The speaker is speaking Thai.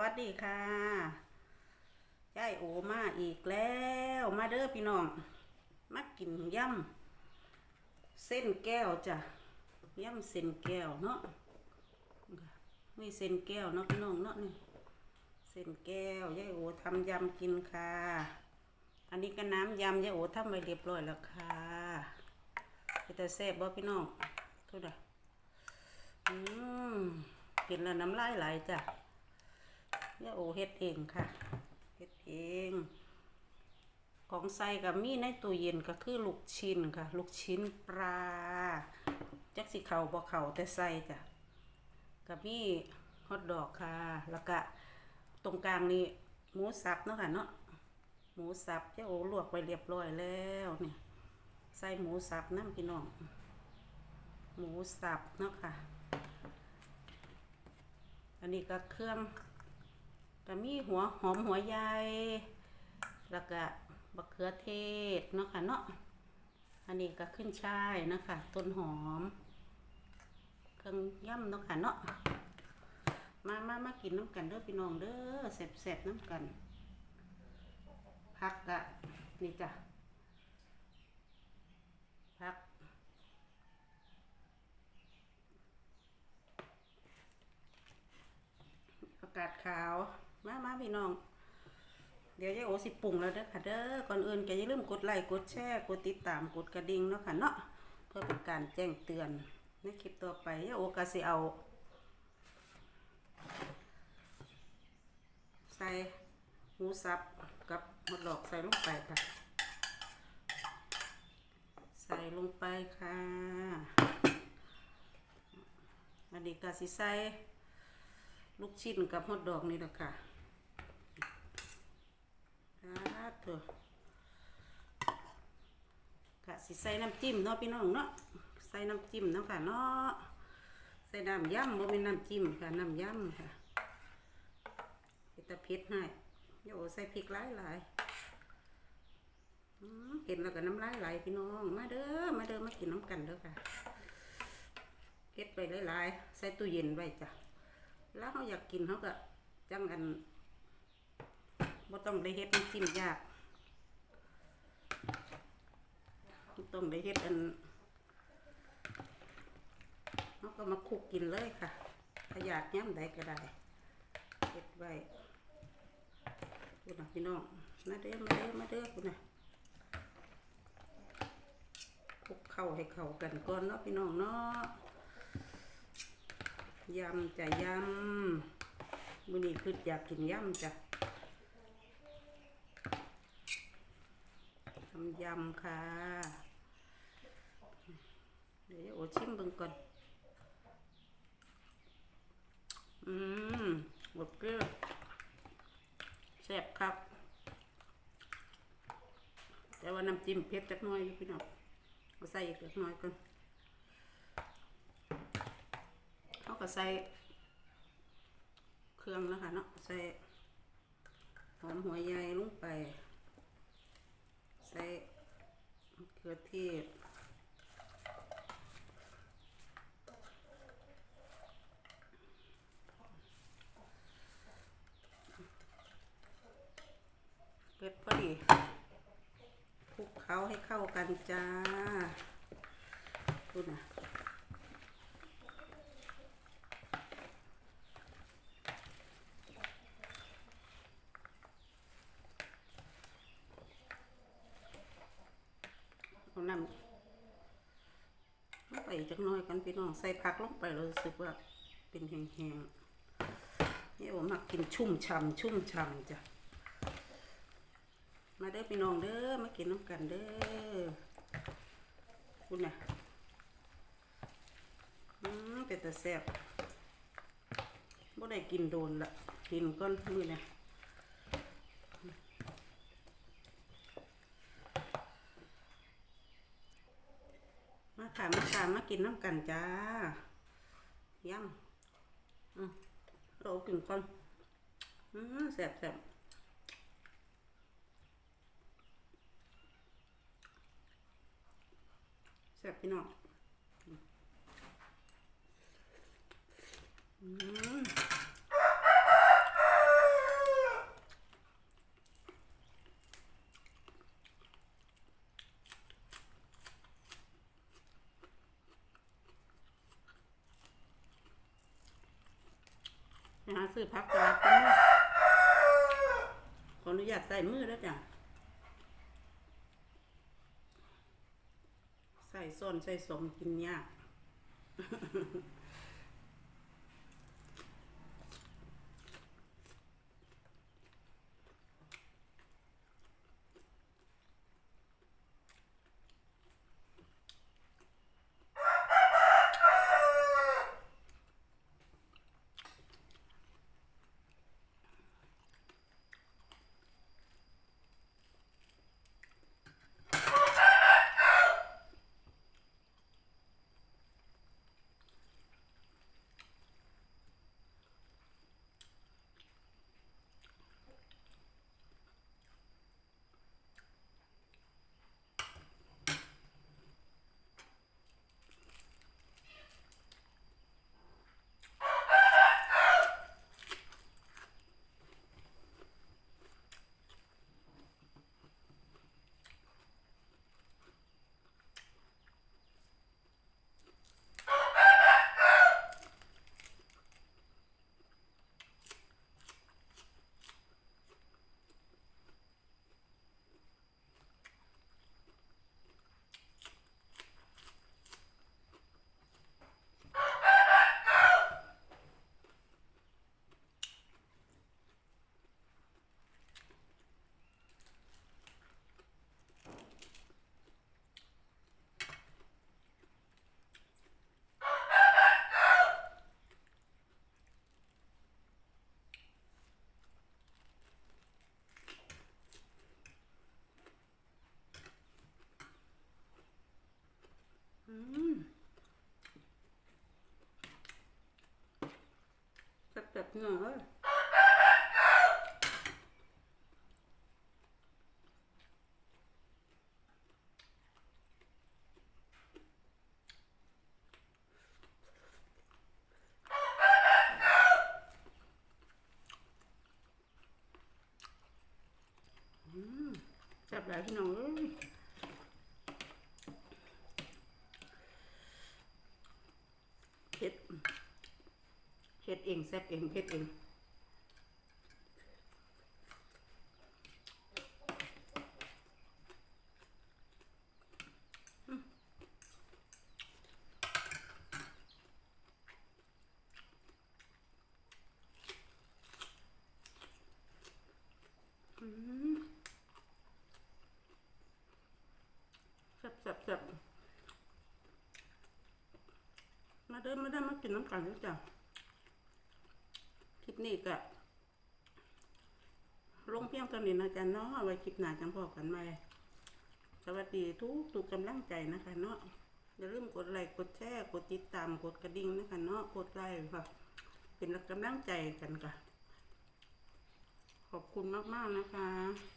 วัสดีค่ะยายโอมาอีกแล้ว มาเด้อพี่น้อง มากินยำเส้นแก้วจ้ะยำเส้นแก้วเนาะนี่เส้นแก้วเนาะพี่น้องเนาะนี่เส้นแก้วยายโอทำยำกินค่ะ อันนี้ก็น้ำยำยายโอทำไว้เรียบร้อยแล้วค่ะเป็นแต่แซ่บบ่พี่น้องเท่าไหร่อืมกินแล้วน้ำลายไหลจ้ะ ย่าโอเฮ็ดเองค่ะเฮ็ดเอง ของใส่กับมีในตู้เย็นก็คือลูกชิ้นค่ะ ลูกชิ้นปลาจักสิเข่าบ่เข่าแต่ใส่จ้ะกับมีฮอทดอกค่ะ แล้วก็ตรงกลางนี่หมูสับเนาะค่ะเนาะหมูสับย่าโอลวกไว้เรียบร้อยแล้วเนี่ยใส่หมูสับน้ำพี่น้อง หมูสับเนาะค่ะ อันนี้ก็เครื่อง ก็มีหัวหอมหัวใหญ่แล้วก็บักเขือเทศเนาะค่ะเนาะอันนี้ก็ขึ้นช่ายนะคะต้นหอม เครื่องย่ำเนาะค่ะเนาะมามามากินน้ำกันเด้อพี่น้องเด้อแสบๆน้ำกันพักกะนี่จ้ะพักประกาศขาว พี่น้อง เดี๋ยวยายโอสิปรุงแล้วเด้อค่ะเด้อก่อนอื่นก็อย่าลืมกดไลค์กดแชร์กดติดตามกดกระดิ่งเนาะค่ะเนาะเพื่อเป็นการแจ้งเตือนในคลิปต่อไปยายโอก็สิเอาใส่หมูสับกับหมดดอกใส่ลงไปค่ะ ใส่ลงไปค่ะอันนี้ก็สิใส่ลูกชิ้นกับฮอทดอกนี่แหละค่ะครับเถอะกะสิใส่น้ำจิ้มเนาะพี่น้องเนาะใส่น้ำจิ้มเนาะค่ะเนาะใส่น้ำยำบ่เป็นน้ำจิ้มค่ะน้ำยำค่ะเฮ็ดตะเพ็ดให้โยใส่พริกหลายหลายเห็นแล้วก็น้ำลายไหลพี่น้องมาเด้อมาเด้อมากินน้ำกันเด้อค่ะเฮ็ดไปหลายๆใส่ตู้เย็นไว้จ้ะแล้วเขาอยากกินเขาก็จังอันบ่ต้องได้เฮ็ดน้ำจิ้มยากบ่ ต้องได้เฮ็ดอันเขาก็มาคลุกกินเลยค่ะถ้าอยากย่ำใดก็ได้เฮ็ดไว้คุณนะพี่น้องมาเด้อมาเด้อมาเด้อคุณนะคลุกเข้าให้เข้ากันก่อนเนาะพี่น้องเนาะยำจะยำมื้อนี้คืออยากกินยำจ้ะทำยำค่ะ เดี๋ยวโอชิมเบิ่งก่อน อืมบดเกลือแซ่บครับ แต่ว่าน้ำจิ้มเผ็ดจักหน่อยพี่น้องเอาใส่อีกจักหน่อยก่อนเขาก็ใส่เครื่องแล้วค่ะเนาะใส่หอมหัวใหญ่ลงไป ใส่มะเขือเทศเผ็ดพอดี คลุกเคล้าให้เข้ากันจ้าดูนะเอาน้ำลงไปจักน้อยกันพี่น้อง ใส่ผักลงไปเรู้สึกว่าเป็นแห้งๆนี่ผมมักกินชุ่มฉ่ำชุ่มฉ่ำจ้ะ มาเด้อพี่น้องเด้อมากินน้ำกันเด้อคุณน่ะอืมเป็นแต่แซ่บบ่ได้กินโดนละกินก้อนมือเนี่ยมาค่ะมาค่ะมากินน้ำกันจ้าย่ำอืมเรากินก่อนอืมแซ่บแซ่บ ซ่บพี่น้องอืหาซื้อพักตลากันขออนุญาตใส่มือแล้วจ้ะ ส่ส้นใส่สมกินยาก แซ่บๆเนื้อเอ้ยอืมแลายพี่น้องเอ้ย เฮ็ดเฮ็ดเองแซ่บเองเฮ็ดเองอืมแซ่บแซ่บแซ่บมาเดินมาเดินมากินน้ำกันด้วยจ้ะ ปนี้ก็ลงเพียงตอนนี้นะจ๊ะเนาะไว้คลิปหน้าจังพอกันใหม่สวัสดีทุกทุกกำลังใจนะคะ เนาะอย่าลืมกดไลค์กดแชร์กดติดตามกดกระดิ่งนะคะเนาะกดไลค์ค่ะ เป็นกำลังใจกันค่ะ ขอบคุณมาก ๆ นะคะ